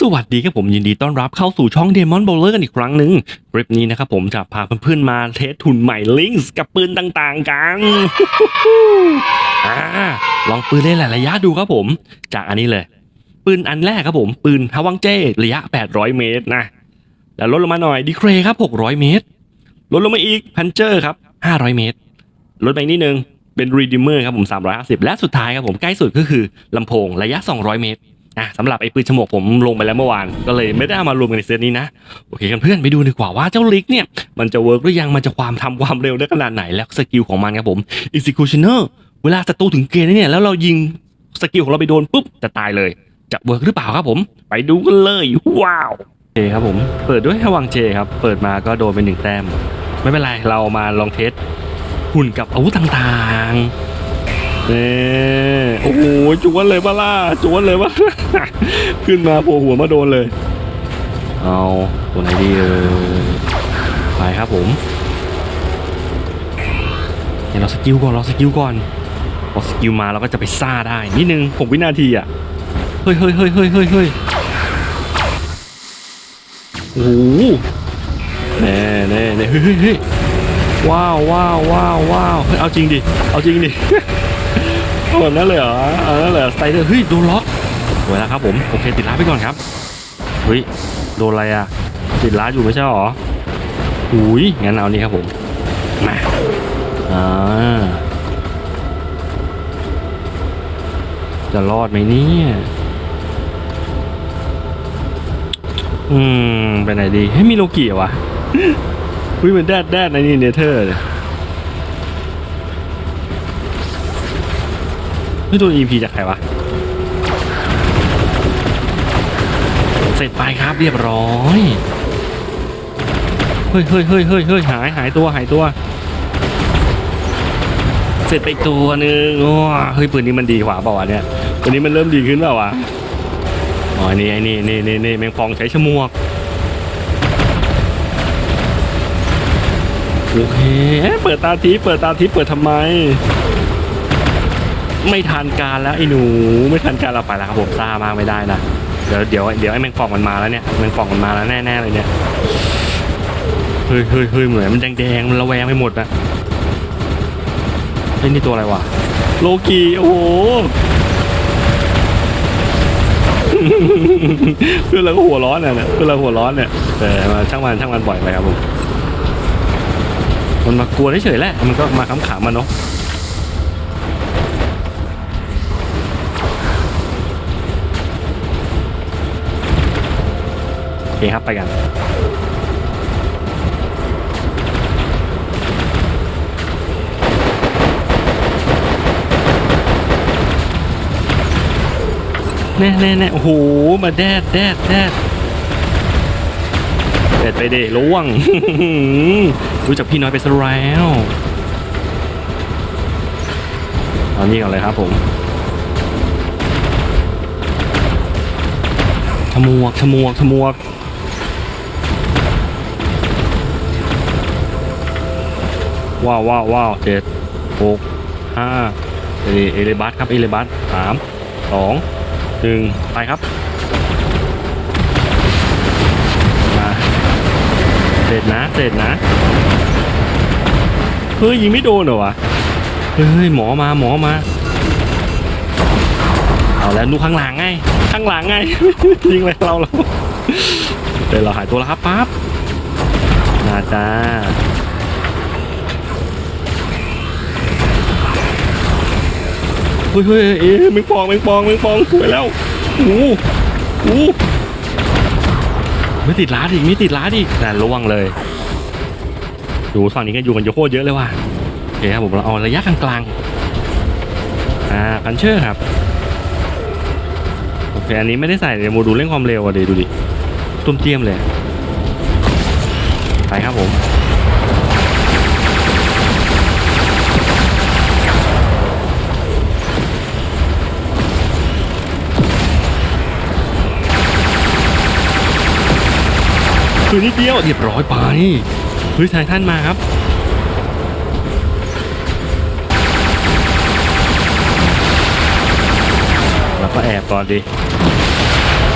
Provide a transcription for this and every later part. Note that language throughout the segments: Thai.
สวัสดีครับผมยินดีต้อนรับเข้าสู่ช่อง Demon Bowler กันอีกครั้งหนึ่งคลิปนี้นะครับผมจะพาเพื่อนๆมาเทสทุนใหม่ลิงส์กับปืนต่างๆกันอ่าลองปืนเล่นหลายระยะดูครับผม จากอันนี้เลย ปืนอันแรกครับผม ปืนฮาวังเจระยะ 800 เมตรนะแล้วลดลงมาหน่อยดีเครครับ 600 เมตร ลดลงมาอีกพันเจอร์ครับ 500 เมตร ลดไปอีกนิดนึงเป็นรีดิมเมอร์ครับผม 350 และสุดท้ายครับผมใกล้สุดก็คือลำโพงระยะ 200 เมตร อะสำหรับไอ้ปืนฉมวกผมลงไปแล้วเมื่อวาน ก็เลยไม่ได้เอามารวมกันในเซตนี้นะ โอเคกันเพื่อนไปดูดีกว่าว่าเจ้าลิกเนี่ย มันจะเวิร์กหรือยังมันจะความทำความเร็วได้ขนาดไหนแล้วสกิลของมันครับผม executioner เวลาศัตรูถึงเกณฑ์เนี่ยแล้วเรายิงสกิลของเราไปโดนปุ๊บจะตายเลย จะเวิร์กหรือเปล่าครับผม ไปดูกันเลยว้าวโอเคครับผมเปิดด้วยฮวังเจครับเปิดมาก็โดนไปหนึ่งแต้ม ไม่เป็นไรเรามาลองเทสหุ่นกับอาวุธต่างๆ นี่โอ้โหจวนเลยปะล่ะจวนเลยปะขึ้นมาโผล่หัวมาโดนเลย เอาตัวไหนดีเออไปครับผมเดี๋ยวเราสกิลก่อนเราสกิลก่อนพอสกิลมาเราก็จะไปซ่าได้นิดนึงผมวินาทีอะเฮ้ยเฮ้ยเฮ้ยเฮ้ยเฮ้ยเฮ้ยโอ้โหแน่แน่แน่เฮ้ยเฮ้ยเฮ้ยว้าวว้าวว้าวว้าวเฮ้ยเอาจริงดิเอาจริงดิเอา แบบนั้นเลยเหรอเอานั้นเลยเหรอสไตเดอร์เฮ้ยโดนล็อกสวยแล้วครับผมโอเคติดล้าไปก่อนครับเฮ้ยโดนอะไรอะติดล้าอยู่ไม่ใช่หรอหุยงั้นเอานี่ครับผมมาอ่าจะรอดไหมเนี่ยอืมไปไหนดีให้ยมีโลกิเหรอวะอุ้ยมันแดดแดดในนี่เนเธอร์เนี่ย นี่ตัว EP จากใครวะ เสร็จไปครับเรียบร้อย เฮ้ยเฮ้ยเฮ้ยเฮ้ยเฮ้ยหายหายตัวหายตัว เสร็จไปตัวนึงโอ้เฮ้ยปืนนี้มันดีกว่าเปล่าวะเนี่ยปืนนี้มันเริ่มดีขึ้นเปล่าวะ อ๋อนี่ไอ้นี่นี่นี่นี่แมงปองใช้ฉมวกโอเคเปิดตาทิเปิดตาทิเปิดทำไม ไม่ทันการแล้วไอ้หนูไม่ทันการเราไปแล้วครับผมซ่ามากไม่ได้นะเดี๋ยวเดี๋ยวเดี๋ยวไอ้แมงป่องมันมาแล้วเนี่ยแมงป่องมันมาแล้วแน่ๆเลยเนี่ยเฮ้ยเฮ้ยเฮ้ยเหมือนมันแดงๆมันระแวงไปหมดนะเฮ้ยนี่ตัวอะไรวะโลกีโอ้โหเพื่อนเราก็หัวร้อนเนี่ยเพื่อนเราหัวร้อนเนี่ยแต่มาช่างมันช่างมันบ่อยไปครับผมมันมากลัวเฉยๆแหละมันก็มาขำๆมันเนาะ คครับไปกันแน่แน่แน่โอ้โห มาแดดแดดแดดแดดไปเดล่วง รู้จักพี่น้อยไปซะแล้วเอานี่ก่อนเลยครับผมฉมวกฉมวกฉมวก ว้าวว้าวว้าวเจ็ดหกห้าเอเอเลบัสครับเอเลบัสสามสองหนึ่งไปครับมาเสร็จนะเสร็จนะเฮ้ยยิงไม่โดนเหรอวะเฮ้ยหมอมาหมอมาเอาแล้วดูข้างหลังไงข้างหลังไงยิงอะไรเราเราเดี๋ยวเราหายตัวแล้วครับปั๊บนาจ้า เฮ้ยเฮ้ยเอ๊ะแมงปองแมงปองแมงปองสวยแล้วโอ้โหโอ้โหไม่ติดล้าดอีกไม่ติดล้าดอีกแต่ระวังเลยดูฝั่งนี้กันอยู่กันเยอะโคตรเยอะเลยว่ะโอเคครับผมเราเอาระยะกลางๆอ่าพันเชอร์ครับโอเคอันนี้ไม่ได้ใส่ในโมดูลเร่งความเร็วอะเดี๋ยวดูดิตุ้มเตี้ยมเลยไปครับผม คือนิดเดียวเรียบร้อยไปเฮ้ยทายท่านมาครับแล้วก็แอบก่อนดิ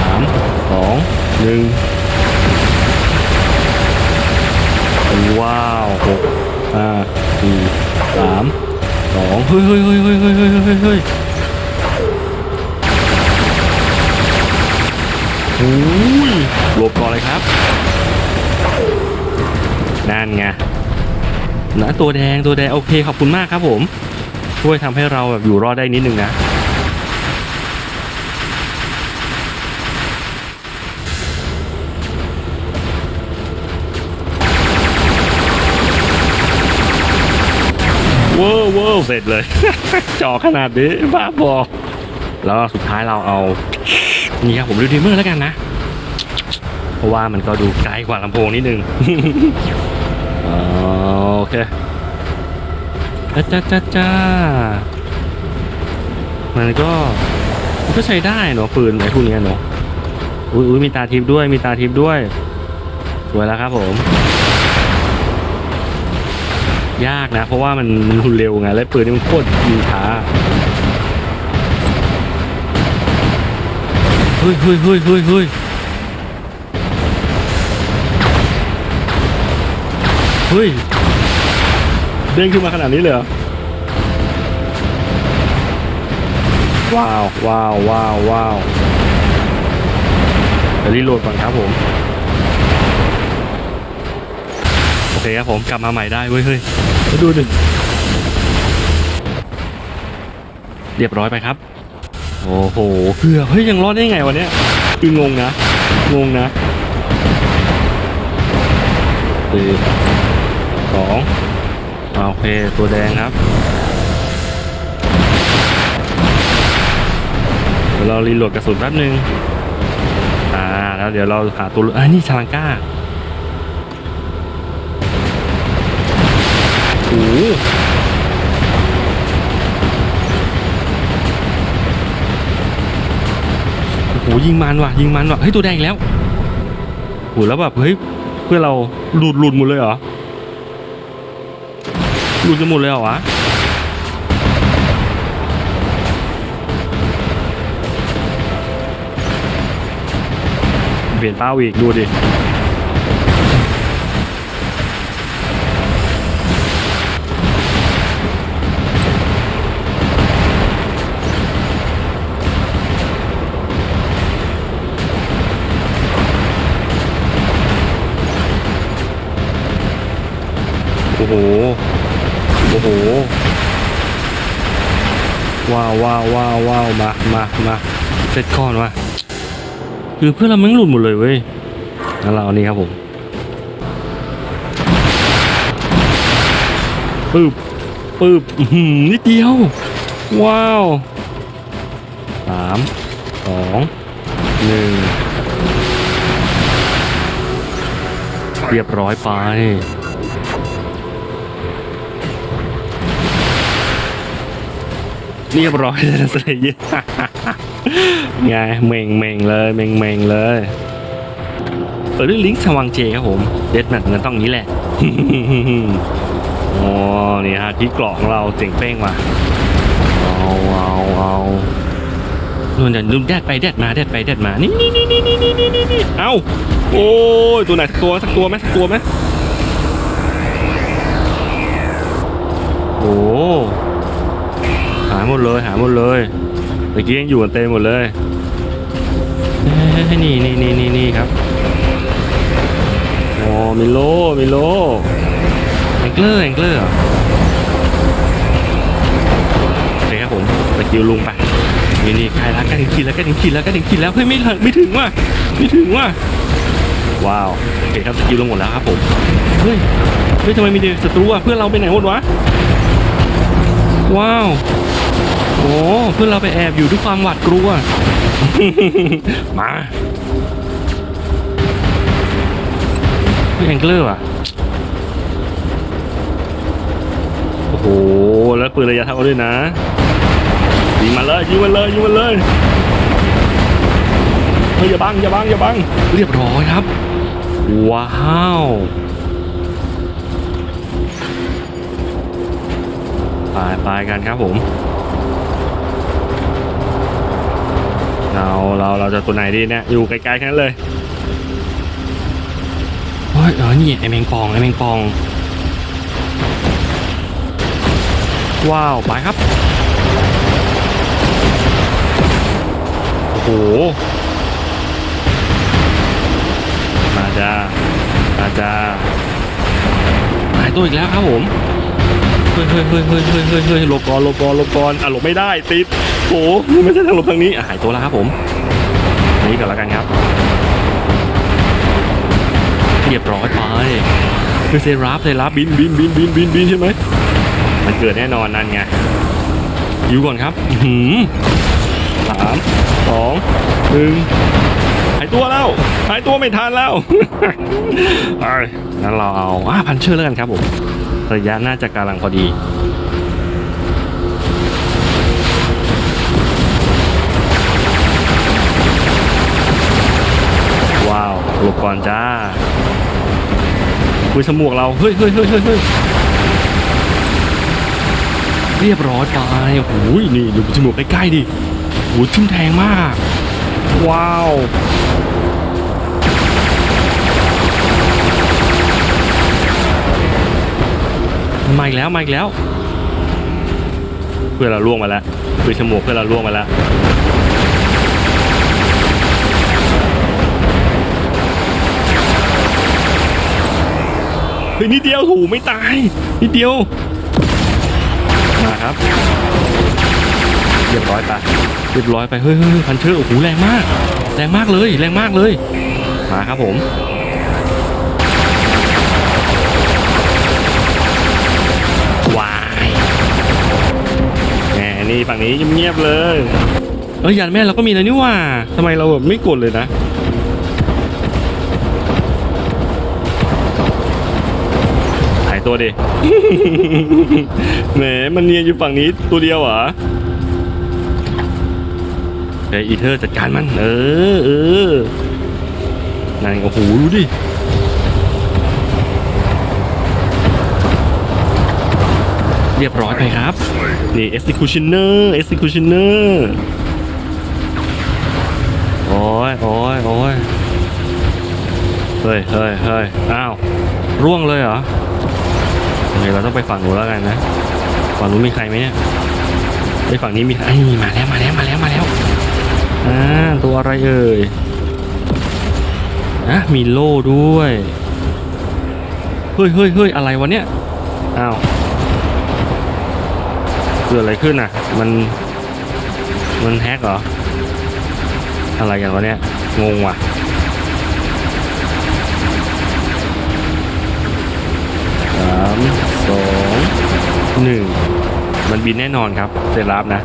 สามสองหนึ่งว้าวหกห้าสี่สามสองเฮ้ยเฮ้ยเฮ้ยเฮ้ยเฮ้ยเฮ้ยเฮ้ยเฮ้ยโอ้ยหลบก่อนเลยครับ นั่นไงนะตัวแดงตัวแดงโอเคขอบคุณมากครับผม ช่วยทำให้เราแบบอยู่รอดได้นิดนึงนะเวอร์เวอร์เสร็จเลย จอขนาดนี้บ้าบอแล้วสุดท้ายเราเอา นี่ครับผมรีดิมเมอร์แล้วกันนะ เพราะว่ามันก็ดูไกลกว่าลำโพงนิดนึง โอเคจ้าจ้าจ้าจ้ามันก็มันก็ใช้ได้เนอะปืนไอ้พวกนี้เนอะอุ้ยอุ้ยมีตาทิพย์ด้วยมีตาทิพย์ด้วย สวยแล้วครับผม ยากนะ เพราะว่ามันเร็วไงและปืนนี่มันโคตรยิงช้าเฮ้ยเฮ้ยเฮ้ยเฮ้ยเฮ้ย เฮ้ย เด้งขึ้นมาขนาดนี้เลยเหรอ ว้าว ว้าว ว้าว ว้าวเดี๋ยวรีโหลดก่อนครับผม โอเคครับผมกลับมาใหม่ได้เว้ยเฮ้ยมาดูดิเรียบร้อยไปครับ โอ้โหเกือเฮ้ยยังรอดได้ไงวันนี้คืองงนะ งงนะสี่ส องโอเค ตัวแดงครับ เดี๋ยวเรารีโหลดกระสุนแป๊บนึง อ่า แล้วเดี๋ยวเราหาตัวอ่านี่ชาลังก้าโอ้โหโอ้ยิงมันว่ะ ยิงมันว่ะ เฮ้ย ตัวแดงแล้วโหแล้วแบบ เฮ้ย เพื่อเราหลุดหลุดหมดเลยเหรอ หลุดกันหมดเลยเหรอวะเปลี่ยนเป้าอีกดูดิโอ้โห โอ้โห ว้าวว้าวว้าวว้าวมามามาเสร็จก่อนวะคือเพื่อนเราแม่งหลุดหมดเลยเว้ยงั้นเราเอานี่ครับผมปึ๊บปึ๊บนิดเดียว ว้าวสามสองหนึ่งเรียบร้อยไป เรียบร้อยเลยสเลเยอร์ไงเมงเมงเลยเมงเมงเลยเออเรื่องลิงก์สวังเจครับผมเด็สแมทมันต้องนี้แหละโอ๋อนี่ฮะที่กรอล่องเราเจ๋งเป้งว่ะเอาเอาเอานู่นจะลุมแดดไปแดดมาแดดไปแดดมานี่นี่นี่นี่นี่นี่นี่เอาโอ้ยตัวไหนักตัวสักตัวไหมสักตัวไหม เลยหาหมดเลยเมื่อกี้ยังอยู่กันเต็มหมดเลยเฮ้ยนี่นี่นี่นี่นี่ครับโอ้มิโลมิโลแองเกอร์แองเกอร์โอเคครับผมสกิลลุงไปนี่นี่ใครรักกันถึงขีดแล้วกันถึงขีดแล้วกันถึงขีดแล้วเฮ้ยไม่ถึงไม่ถึงว่ะไม่ถึงว่ะว้าวโอเคครับสกิลลงหมดแล้วครับผมเฮ้ยเฮ้ยทำไมมีแต่ศัตรูอะเพื่อนเราไปไหนหมดวะว้าว โอ้เพื่อนเราไปแอบอยู่ด้วยความหวาดกลัว มาเฮ้ยแองเกอร์อะ โอ้โห แล้วปืนระยะเท่าด้วยนะยิงมันเลยยิงมันเลยยิงมันเลยเฮ้ยอย่าบังอย่าบังอย่าบัง เรียบร้อยครับ ว้าวไปไปกันครับผม เราเราเราจะตัวไหนดีเนี่ยอยู่ไกลๆแค่นั้นเลยยเออนี่ไอแมงปองไอแมงปอง ว้าวไปครับโอ้โหมาจ้ามาจ้าหายตัวอีกแล้วครับผมเฮ้ยเฮ้ยเฮ้ยเฮ้ยเฮ้ยเฮ้ยเฮ้ยหลบก่อนหลบก่อนหลบก่อนอะหลบไม่ได้ติดโอ้โหไม่ใช่ทางหลบทางนี้อะหายตัวแล้วครับผม นี่ก่อนแล้วกันครับเรียบร้อยไปคือเซราฟเซราฟบินบินบินบินบินบินใช่ไหมมันเกิดแน่นอนนั่นไงอยู่ก่อนครับอื้อหืมสามสองหนึ่งหายตัวแล้วหายตัวไม่ทันแล้วไปงั้นเราเอาอ่าพันเชอร์แล้วกันครับผมระยะน่าจะกำลังพอดี ลบก่อนจ้าคุยสมวกเรา เฮ้ยเฮ้ยเฮ้ยเฮ้ยเรียบร้อยไปโอ้โหนี่ดูจมูกใกล้ๆดิโอ้โหชุ่มแทงมาก ว้าวมาอีกแล้วมาอีกแล้ว เพื่อเราล่วงมาแล้วคุยสมวกเพื่อเราล่วงมาแล้ว เฮ้ยนิดเดียวถูไม่ตายนิดเดียวมาครับเรียบร้อยไปเรียบร้อยไปเฮ้ยเฮ้ยพันเชอร์โอ้โหแรงมาก แรงมากเลยแรงมากเลยมาครับผมวายแหมนี่ฝั่งนี้เงียบๆเลยเอ้ยยันแม่เราก็มีนะนี่ว่าทำไมเราแบบไม่กดเลยนะ ตัวดิ แหม มันเนียนอยู่ฝั่งนี้ตัวเดียวเหรอเฮ้ยอีเธอร์จัดการมัน เออเออนั่นโอ้โหดูดิเรียบร้อยไปครับ นี่ executioner executioner โอ้ยโอ้ยโอ้ยเฮ้ยเฮ้ยเฮ้ยอ้าว ร่วงเลยเหรอ โอเคเราต้องไปฝั่งนู้นแล้วกันนะ ฝั่งนู้นมีใครไหมเนี่ยไปฝั่งนี้มีไอ้มาแล้วมาแล้วมาแล้วมาแล้วอ่าตัวอะไรเอ่ยอะมีโล่ด้วย เฮ้ยเฮ้ยเฮ้ยอะไรวะเนี่ย อ้าว เกิดอะไรขึ้นอะ มัน มันแฮกเหรอ อะไรกันวะเนี่ย งงว่ะสาม หนึ่งมันบินแน่นอนครับเซรับนะ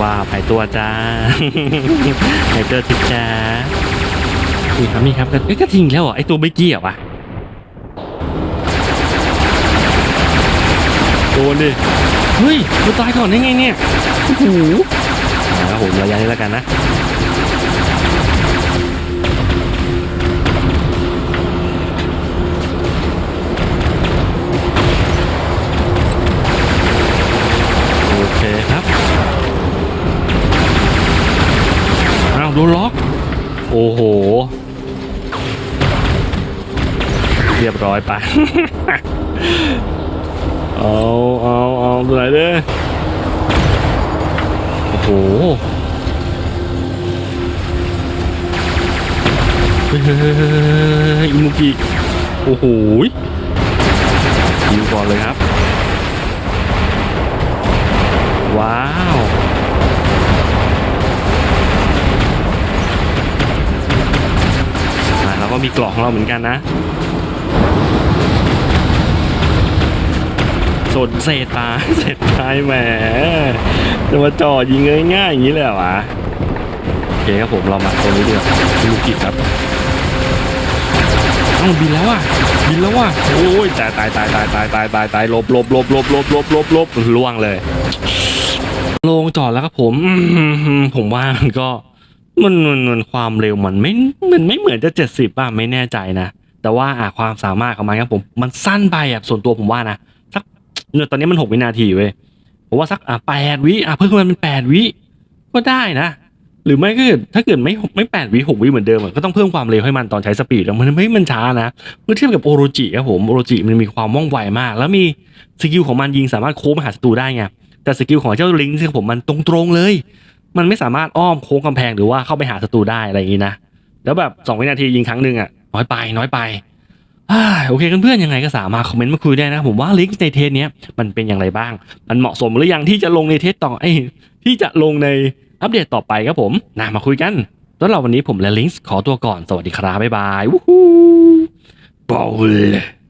ว้าวหายตัวจ้าหายตัวทิจ้านี่ครับนี่ครับเอ้กระทิงแล้วเหรอไอตัวเมื่อกี้เหรอวะโดนดิเฮ้ยมันตายก่อนได้ไงเนี่ยโอ้โหอ่าครับผมระยะนี้แล้วกันนะ โดนล็อก โอ้โห เรียบร้อยไป เอาเอาเอาตัวไหนเด้อโอ้โหเฮ้ยเฮ้ยเฮ้ยเฮ้ยเฮ้ยอิมุกิ โอ้โหยิงก่อนเลยครับ ว้าวอะเราก็ มีกล่องของเราเหมือนกันนะสดเศษตาเศษตายแหมจะมาจ่อยิงง่ายๆอย่างนี้เลยเหรอวะโอเคครับผมเรามาตรงนี้ดีกว่าลูกิครับเอ้าบินแล้วอะบินแล้วอะโอ้ยตายตายตายตายตายตายตายตายหลบหลบหลบหลบหลบหลบหลบหลบล่วงเลยลงจอดแล้วครับผมอืมผมว่ามันก็ มันมันมันความเร็วมันไม่มันไม่เหมือนจะเจ็ดสิบป่ะไม่แน่ใจนะแต่ว่าอะความสามารถของมันครับผมมันสั้นไปอะส่วนตัวผมว่านะสักเนี่ยตอนนี้มันหกวินาทีเว้ยผมว่าสักอะแปดวิอะเพิ่มขึ้นมาเป็นแปดวิก็ได้นะ หรือไม่ก็ถ้าเกิดไม่ไม่แปดวิหกวิเหมือนเดิมก็ต้องเพิ่มความเร็วให้มันตอนใช้สปีดแล้วมันไม่มันช้านะเมื่อเทียบกับโอโรจิครับผมโอโรจิมันมีความว่องไวมาก แล้วมีสกิลของมันยิงสามารถโค้งไปหาศัตรูได้ไงแต่สกิลของเจ้าลิงซี่ครับผมมันตรงๆเลย มันไม่สามารถอ้อมโค้งกำแพงหรือว่าเข้าไปหาศัตรูได้อะไรอย่างนี้นะแล้วแบบสองวินาทียิงครั้งหนึ่งอะน้อยไปน้อยไปอโอเคเพื่อนๆยังไงก็สามารถคอมเมนต์มาคุยได้นะ ผมว่าลิงก์ในเทสเนี้ยมันเป็นอย่างไรบ้าง มันเหมาะสมหรือยังที่จะลงในเทสต่อไอ้ที่จะลงในอัปเดตต่อไปครับผมนะมาคุยกันแล้วเราวันนี้ผมและลิงก์ขอตัวก่อนสวัสดีครับบ๊ายบายวู้ฮู้บอล